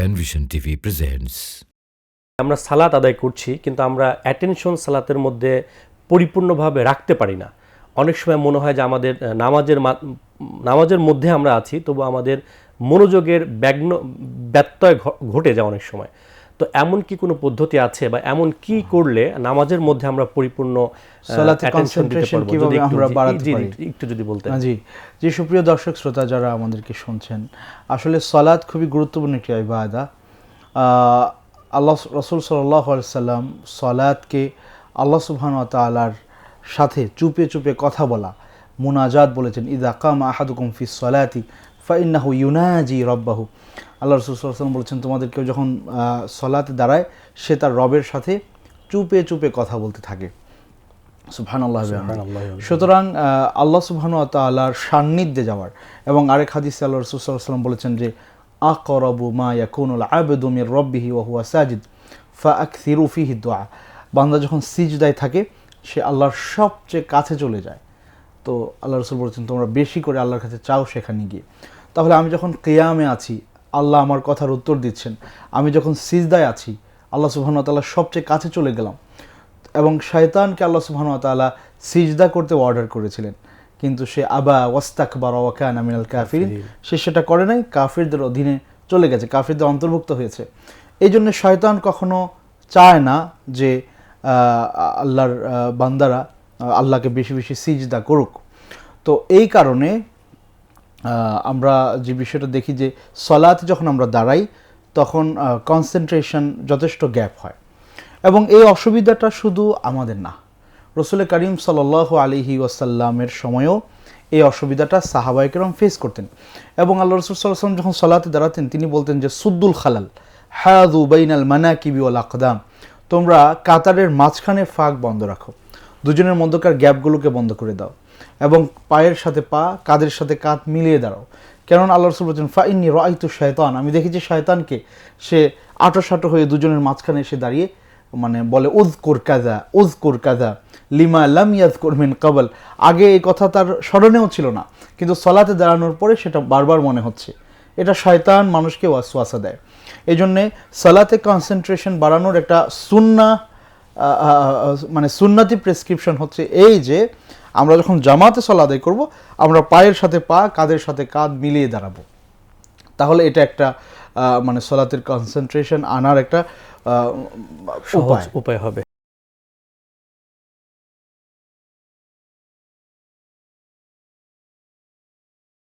Penvision TV presents. আমরা সালাত আদায় করছি, কিন্তু আমরা অ্যাটেনশন সালাতের মধ্যে পরিপূর্ণভাবে রাখতে পারি না অনেক সময় মনে হয় যে আমাদের নামাজের নামাজের মধ্যে আমরা আছি, তবু আমাদের মনোযোগের ব্যাগ্ন, ব্যত্যয় ঘটে যায় অনেক সময় তো এমন কি কোনো পদ্ধতি আছে বা এমন কি করলে নামাজের মধ্যে আমরা পরিপূর্ণ? কীভাবে একটু- আমরা বাড়াতে পারি? একটু যদি বলতেন জি যে সুপ্রিয় দর্শক শ্রোতা যারা আমাদেরকে শুনছেন আসলে সলাদ খুবই গুরুত্বপূর্ণ একটি ইবাদা আল্লাহ রসুল সাল্লাহ সাল্লাম সলাদকে আল্লাহ সুবহান তালার সাথে চুপে চুপে কথা বলা মুনাজাত বলেছেন ইদা কাম আহাদুকুম ফি সলাতি ফাইন্নাহু ইউনাজি রব্বাহু। আল্লাহ রসুল সাল্লাম বলেছেন তোমাদের কেউ যখন সলাতে দাঁড়ায় সে তার রবের সাথে চুপে চুপে কথা বলতে থাকে। সুবহান আল্লাহ সুতরাং আল্লাহ সুবহান তাল্লাহর সান্নিধ্যে যাওয়ার এবং আরেক হাদিসে আল্লাহ রসুল সাল্লাম বলেছেন যে আকরাবু মা ইয়াকুনুল আবেদুমির রব্বিহি ওয়া হুয়া সাজিদ ফা আকসিরু ফিহি দোয়া বান্দা যখন সিজদায় থাকে সে আল্লাহর সবচেয়ে কাছে চলে যায়। তো আল্লাহ রসুল বলেছেন তোমরা বেশি করে আল্লাহর কাছে চাও সেখানে গিয়ে। তাহলে আমি যখন কেয়ামে আছি আল্লাহ আমার কথার উত্তর দিচ্ছেন। আমি যখন সিজদায় আছি আল্লাহ সুবহান তাল্লাহ সবচেয়ে কাছে চলে গেলাম। এবং শয়তানকে আল্লাহ ওয়া সিজদা করতে অর্ডার করেছিলেন। কিন্তু সে আবা ওয়াস্তাকবার ওয়া কানা মিনাল কাফিরিন সে সেটা করে নাই কাফিরদের অধীনে চলে গেছে কাফিরদের অন্তর্ভুক্ত হয়েছে। এই জন্য শয়তান কখনো চায় না যে আল্লাহর বান্দারা আল্লাহকে বেশি বেশি সিজদা করুক। তো এই কারণে আমরা যে বিষয়টা দেখি যে সলাতে যখন আমরা দাঁড়াই, তখন কনসেন্ট্রেশন যথেষ্ট গ্যাপ হয়। এবং এই অসুবিধাটা শুধু আমাদের না। রসুল করিম সাল আলিহি ওয়াসাল্লামের সময়ও এই অসুবিধাটা সাহাবাইকেরম ফেস করতেন। এবং আল্লাহ রসুল সাল্লাম যখন সলাতে দাঁড়াতেন, তিনি বলতেন যে, সুদ্দুল খালাল হায়াদু বাইনাল মানা কিবি ওয়াল আকদাম, তোমরা কাতারের মাঝখানে ফাঁক বন্ধ রাখো। দুজনের মধ্যকার গ্যাপগুলোকে বন্ধ করে দাও এবং পায়ের সাথে পা কাদের সাথে কাঁধ মিলিয়ে দাঁড়াও। কেননা আল্লাহ রসুল বলছেন ফাইনি রাইতু শয়তান। আমি দেখেছি শয়তানকে সে আটো সাটো হয়ে দুজনের মাঝখানে এসে দাঁড়িয়ে মানে বলে উজ কোর কাজা উজ কোর কাজা লিমা লাম ইয়াজ করমিন কাবল আগে এই কথা তার স্মরণেও ছিল না, কিন্তু সলাতে দাঁড়ানোর পরে সেটা বারবার মনে হচ্ছে। এটা শয়তান মানুষকে ওয়াসওয়াসা দেয়। এই জন্যে সালাতে কনসেন্ট্রেশন বাড়ানোর একটা সুন্না মানে সুন্নাতি প্রেসক্রিপশন হচ্ছে এই যে আমরা যখন জামাতে সলা আদায় করব আমরা পায়ের সাথে পা কাঁধের সাথে কাঁধ মিলিয়ে দাঁড়াবো। তাহলে এটা একটা আহ, মানে সলাতের কনসেন্ট্রেশন আনার একটা আহ, উপায়। উপায় হবে।